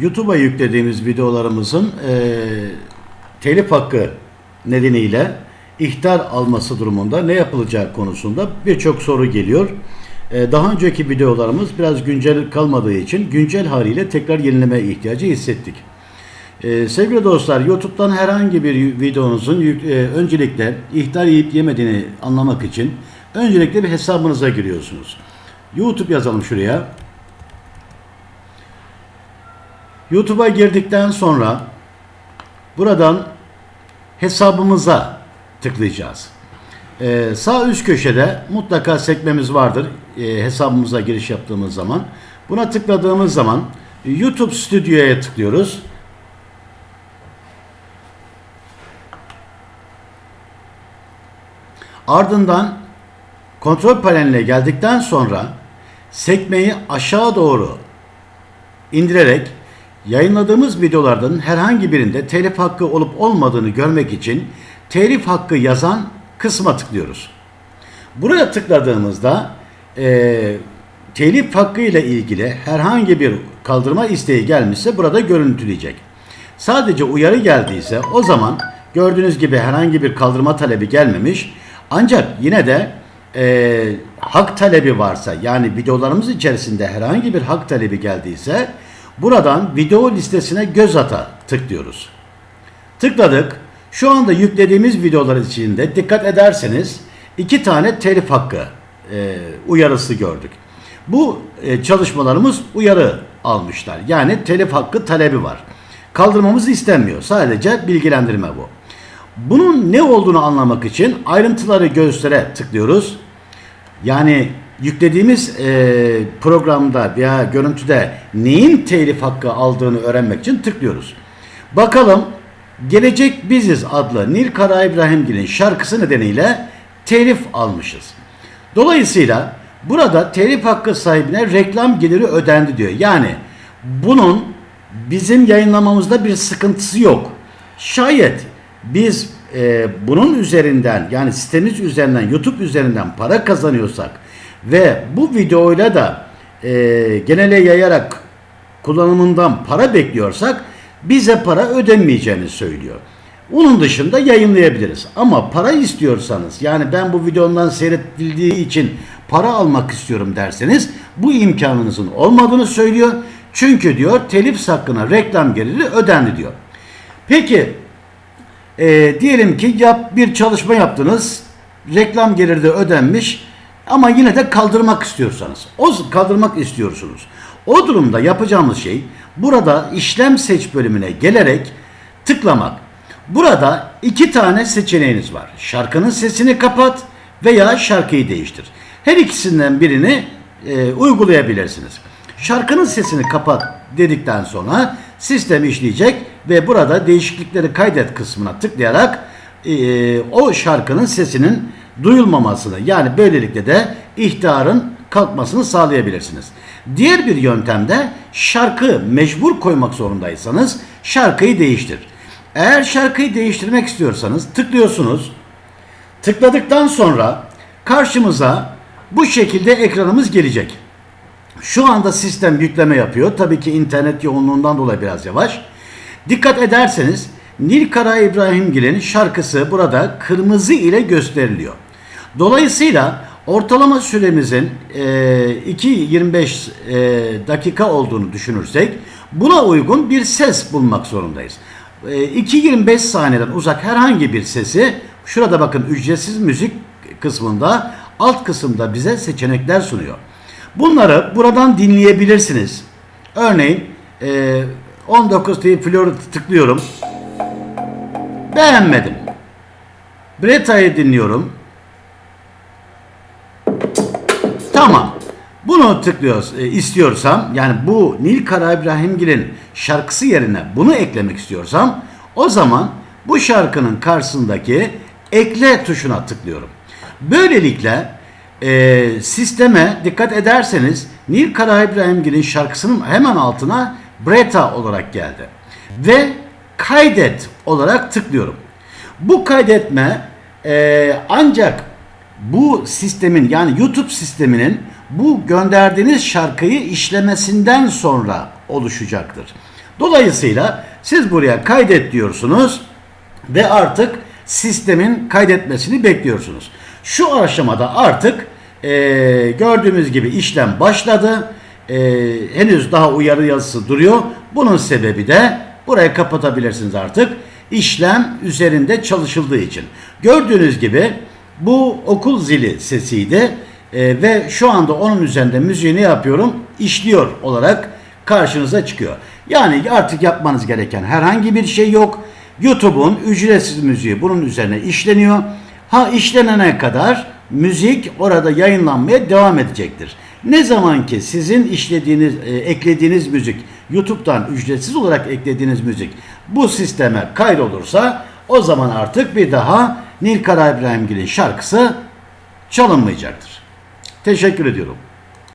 YouTube'a yüklediğimiz videolarımızın e, telif hakkı nedeniyle ihtar alması durumunda ne yapılacağı konusunda birçok soru geliyor. E, daha önceki videolarımız biraz güncel kalmadığı için güncel haliyle tekrar yenileme ihtiyacı hissettik. E, sevgili dostlar YouTube'dan herhangi bir videonuzun e, öncelikle ihtar yiyip yemediğini anlamak için öncelikle bir hesabınıza giriyorsunuz. YouTube yazalım şuraya. YouTube'a girdikten sonra buradan hesabımıza tıklayacağız. Ee, sağ üst köşede mutlaka sekmemiz vardır e, hesabımıza giriş yaptığımız zaman. Buna tıkladığımız zaman YouTube Stüdyo'ya tıklıyoruz. Ardından kontrol paneline geldikten sonra sekmeyi aşağı doğru indirerek yayınladığımız videolardan herhangi birinde telif hakkı olup olmadığını görmek için telif hakkı yazan kısma tıklıyoruz. Buraya tıkladığımızda e, telif hakkı ile ilgili herhangi bir kaldırma isteği gelmişse burada görüntüleyecek. Sadece uyarı geldiyse o zaman gördüğünüz gibi herhangi bir kaldırma talebi gelmemiş. Ancak yine de e, hak talebi varsa yani videolarımız içerisinde herhangi bir hak talebi geldiyse buradan video listesine göz ata tıklıyoruz. Tıkladık. Şu anda yüklediğimiz videolar içinde dikkat ederseniz iki tane telif hakkı e, uyarısı gördük. Bu e, çalışmalarımız uyarı almışlar. Yani telif hakkı talebi var. Kaldırmamız istenmiyor. Sadece bilgilendirme bu. Bunun ne olduğunu anlamak için ayrıntıları göstere tıklıyoruz. Yani yüklediğimiz e, programda veya görüntüde neyin telif hakkı aldığını öğrenmek için tıklıyoruz. Bakalım Gelecek Biziz adlı Nil Kara İbrahimgil'in şarkısı nedeniyle telif almışız. Dolayısıyla burada telif hakkı sahibine reklam geliri ödendi diyor. Yani bunun bizim yayınlamamızda bir sıkıntısı yok. Şayet biz e, bunun üzerinden yani sitemiz üzerinden YouTube üzerinden para kazanıyorsak ve bu videoyla da e, genele yayarak kullanımından para bekliyorsak bize para ödenmeyeceğini söylüyor. Onun dışında yayınlayabiliriz. Ama para istiyorsanız yani ben bu videomdan seyretildiği için para almak istiyorum derseniz bu imkanınızın olmadığını söylüyor. Çünkü diyor telif hakkına reklam geliri ödendi diyor. Peki e, diyelim ki yap, bir çalışma yaptınız. Reklam geliri de ödenmiş ama yine de kaldırmak istiyorsanız. O kaldırmak istiyorsunuz. O durumda yapacağımız şey burada işlem seç bölümüne gelerek tıklamak. Burada iki tane seçeneğiniz var. Şarkının sesini kapat veya şarkıyı değiştir. Her ikisinden birini e, uygulayabilirsiniz. Şarkının sesini kapat dedikten sonra sistem işleyecek ve burada değişiklikleri kaydet kısmına tıklayarak e, o şarkının sesinin duyulmamasını yani böylelikle de ihtarın kalkmasını sağlayabilirsiniz. Diğer bir yöntemde şarkı mecbur koymak zorundaysanız şarkıyı değiştir. Eğer şarkıyı değiştirmek istiyorsanız tıklıyorsunuz. Tıkladıktan sonra karşımıza bu şekilde ekranımız gelecek. Şu anda sistem yükleme yapıyor. Tabii ki internet yoğunluğundan dolayı biraz yavaş. Dikkat ederseniz Nil Kara İbrahimgil'in şarkısı burada kırmızı ile gösteriliyor. Dolayısıyla ortalama süremizin e, 2.25 e, dakika olduğunu düşünürsek buna uygun bir ses bulmak zorundayız. E, 2.25 saniyeden uzak herhangi bir sesi şurada bakın ücretsiz müzik kısmında alt kısımda bize seçenekler sunuyor. Bunları buradan dinleyebilirsiniz. Örneğin e, 19 diye Florida tıklıyorum. Beğenmedim. Breta'yı dinliyorum. Tamam. Bunu tıklıyoruz, e, istiyorsam yani bu Nil Kara İbrahimgil'in şarkısı yerine bunu eklemek istiyorsam o zaman bu şarkının karşısındaki ekle tuşuna tıklıyorum. Böylelikle e, sisteme dikkat ederseniz Nil Kara İbrahimgil'in şarkısının hemen altına Breta olarak geldi. Ve kaydet olarak tıklıyorum. Bu kaydetme e, ancak bu sistemin yani YouTube sisteminin bu gönderdiğiniz şarkıyı işlemesinden sonra oluşacaktır. Dolayısıyla siz buraya kaydet diyorsunuz ve artık sistemin kaydetmesini bekliyorsunuz. Şu aşamada artık eee, gördüğümüz gibi işlem başladı. Eee, henüz daha uyarı yazısı duruyor. Bunun sebebi de burayı kapatabilirsiniz artık. İşlem üzerinde çalışıldığı için. Gördüğünüz gibi bu okul zili sesiydi. Eee, ve şu anda onun üzerinde müziği ne yapıyorum? İşliyor olarak karşınıza çıkıyor. Yani artık yapmanız gereken herhangi bir şey yok. YouTube'un ücretsiz müziği bunun üzerine işleniyor. Ha işlenene kadar müzik orada yayınlanmaya devam edecektir. Ne zaman ki sizin işlediğiniz, e, eklediğiniz müzik YouTube'dan ücretsiz olarak eklediğiniz müzik bu sisteme kaydolursa o zaman artık bir daha Nil Kara İbrahimgil'in şarkısı çalınmayacaktır. Teşekkür ediyorum.